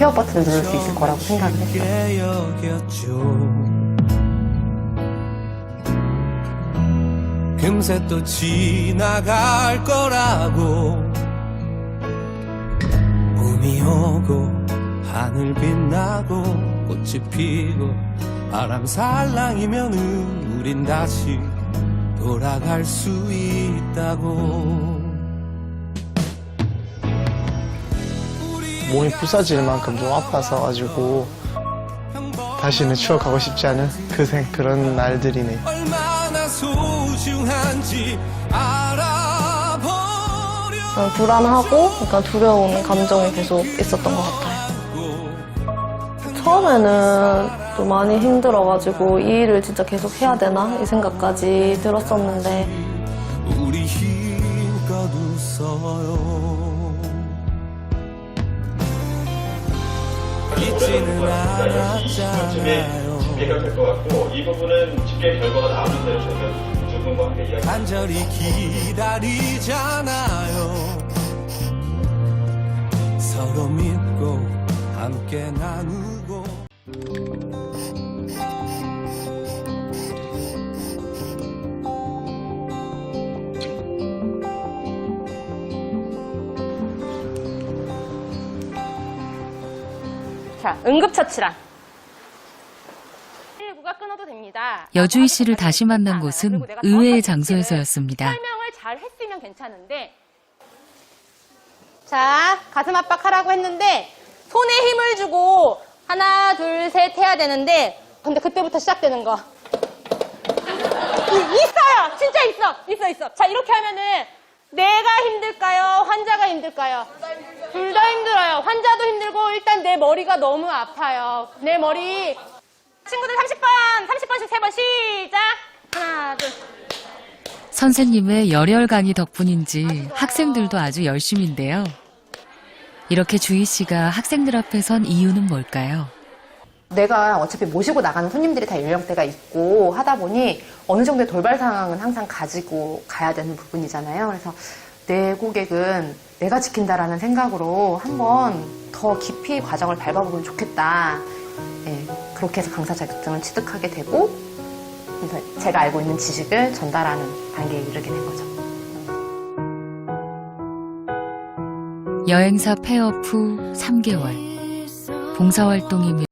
페어 버튼을 누를 수 있을 거라고 생각을 했어요. 금세 또 지나갈 거라고 봄이 오고 하늘 빛나고 꽃이 피고 바람 살랑이면은 우린 다시 돌아갈 수 있다고 몸이 부서질 만큼 좀 아파서 가지고 다시는 추억하고 싶지 않은 그 생, 그런 날들이네. 얼마나 소중한지 알아버려 그냥 불안하고 약간 두려운 감정이 계속 있었던 것 같아요. 처음에는 좀 많이 힘들어가지고 이 일을 진짜 계속 해야 되나 이 생각까지 들었었는데 잊지는 않았잖아요. 집계가 될 것 같고 이 부분은 집계 결과가 나오는 대로 저희가 두 분과 함께 이야기 간절히 기다리잖아요. 서로 믿고 함께 나누 자, 응급처치란. 119가 끊어도 됩니다. 여주희 씨를 다시 만난 곳은 의외의 장소에서였습니다. 설명을 잘 했으면 괜찮은데. 자, 가슴 압박하라고 했는데 손에 힘을 주고 하나, 둘, 셋 해야 되는데 근데 그때부터 시작되는 거. 이- 있어요. 진짜 있어. 있어 있어. 자, 이렇게 하면은 내가 힘들까요? 환자가 힘들까요? 둘 다 힘들어요. 환자도 일단 내 머리가 너무 아파요. 내 머리 친구들 30번, 30번씩 세 번 시작. 하나, 둘. 선생님의 열혈 강의 덕분인지 학생들도 아주 열심인데요. 이렇게 주희 씨가 학생들 앞에 선 이유는 뭘까요? 내가 어차피 모시고 나가는 손님들이 다 연령대가 있고 하다 보니 어느 정도의 돌발 상황은 항상 가지고 가야 되는 부분이잖아요. 그래서 내 고객은 내가 지킨다라는 생각으로 한번 더 깊이 과정을 밟아보면 좋겠다. 예, 그렇게 해서 강사 자격증을 취득하게 되고 제가 알고 있는 지식을 전달하는 단계에 이르게 된 거죠. 여행사 폐업 후 3개월. 봉사활동이며